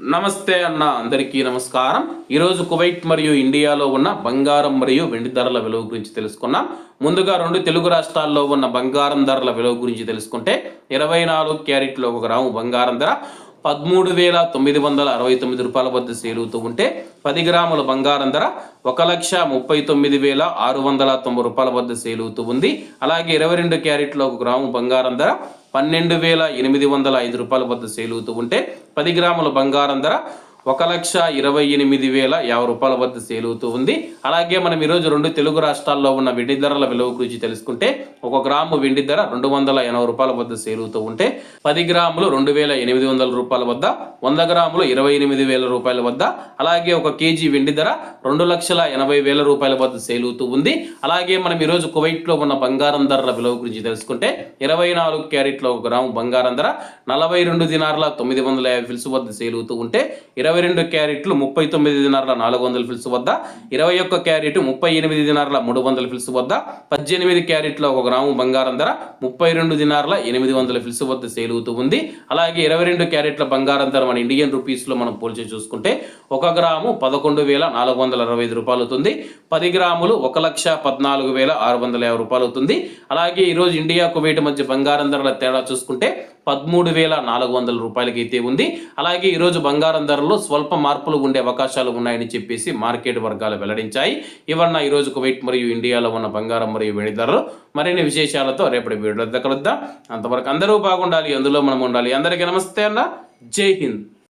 నమస్తే అన్న అందరికీ నమస్కారం. ఈరోజు కువైట్ మరియు ఇండియాలో ఉన్న బంగారం మరియు వెండి ధరల విలువ గురించి తెలుసుకున్నాం. ముందుగా రెండు తెలుగు రాష్ట్రాల్లో ఉన్న బంగారం ధరల విలువ గురించి తెలుసుకుంటే ఇరవై నాలుగు క్యారెట్లో ఒక గ్రాము బంగారం ధర పదమూడు వేల తొమ్మిది వందల అరవై తొమ్మిది రూపాయల వద్ద సేలుతూ ఉంటే పది గ్రాముల బంగారం ధర ఒక లక్ష ముప్పై తొమ్మిది వేల ఆరు వందల తొంభై రూపాయల వద్ద సేలుతూ ఉంది. అలాగే ఇరవై రెండు క్యారెట్లో ఒక గ్రాము బంగారం ధర పన్నెండు వేల ఎనిమిది వందల ఐదు రూపాయల వద్ద సేలుతూ ఉంటే పది గ్రాముల బంగారం ధర ఒక లక్ష ఇరవై ఎనిమిది వేల యాభై రూపాయల వద్ద సేలుతూ ఉంది. అలాగే మనం ఈరోజు రెండు తెలుగు రాష్ట్రాల్లో ఉన్న వెండి ధరల విలువ గురించి తెలుసుకుంటే ఒక గ్రాము వెండి ధర రెండు వందల ఎనభై రూపాయల వద్ద సేలుతూ ఉంటే పది గ్రాములు రెండు వేల ఎనిమిది వందల రూపాయల వద్ద వంద గ్రాములు ఇరవై ఎనిమిది వేల రూపాయల వద్ద అలాగే ఒక కేజీ వెండి ధర రెండు లక్షల ఎనభై వేల రూపాయల వద్ద సేలుతూ ఉంది. అలాగే మనం ఈరోజు కువైట్లో ఉన్న బంగారం ధరల విలువ గురించి తెలుసుకుంటే ఇరవై నాలుగు క్యారెట్ల ఒక గ్రాము బంగారం ధర నలభై రెండు దినార్ల తొమ్మిది వందల యాభై ఫిల్స్ వద్ద సేలుతూ ఉంటే ఇరవై రెండు క్యారెట్లు ముప్పై తొమ్మిది దినార్ల నాలుగు వందల ఫిల్స్ వద్ద ఇరవై ఒక్క క్యారెట్ ముప్పై ఎనిమిది దినార్ల మూడు వందల ఫిల్స్ వద్ద పద్దెనిమిది క్యారెట్ల ఒక గ్రాము బంగారం ధర ముప్పై రెండు దినార్ల ఎనిమిది వందల ఫిల్స్ వద్ద సేలుతూ ఉంది. అలాగే ఇరవై రెండు క్యారెట్ల బంగారం ధర మన ఇండియన్ రూపీస్లో మనం పోల్చి చూసుకుంటే ఒక గ్రాము పదకొండు వేల నాలుగు వందల అరవై ఐదు రూపాయలు అవుతుంది. పది గ్రాములు ఒక లక్ష పద్నాలుగు వేల ఆరు వందల యాభై రూపాయలు అవుతుంది. అలాగే ఈరోజు ఇండియా కువైట్ మధ్య బంగారం ధరల తేడా చూసుకుంటే పదమూడు వేల నాలుగు వందల రూపాయలకి అయితే ఉంది. అలాగే ఈరోజు బంగారం ధరలో స్వల్ప మార్పులు ఉండే అవకాశాలు ఉన్నాయని చెప్పేసి మార్కెట్ వర్గాలు వెల్లడించాయి. ఇవన్న ఈరోజు కువైట్ మరియు ఇండియాలో ఉన్న బంగారం మరియు వెండి ధరలు మరిన్ని విశేషాలతో రేపటి వీడియో దగ్గర అంతవరకు అందరూ బాగుండాలి అందులో మనం ఉండాలి. అందరికీ నమస్తే అన్న. జై హింద్.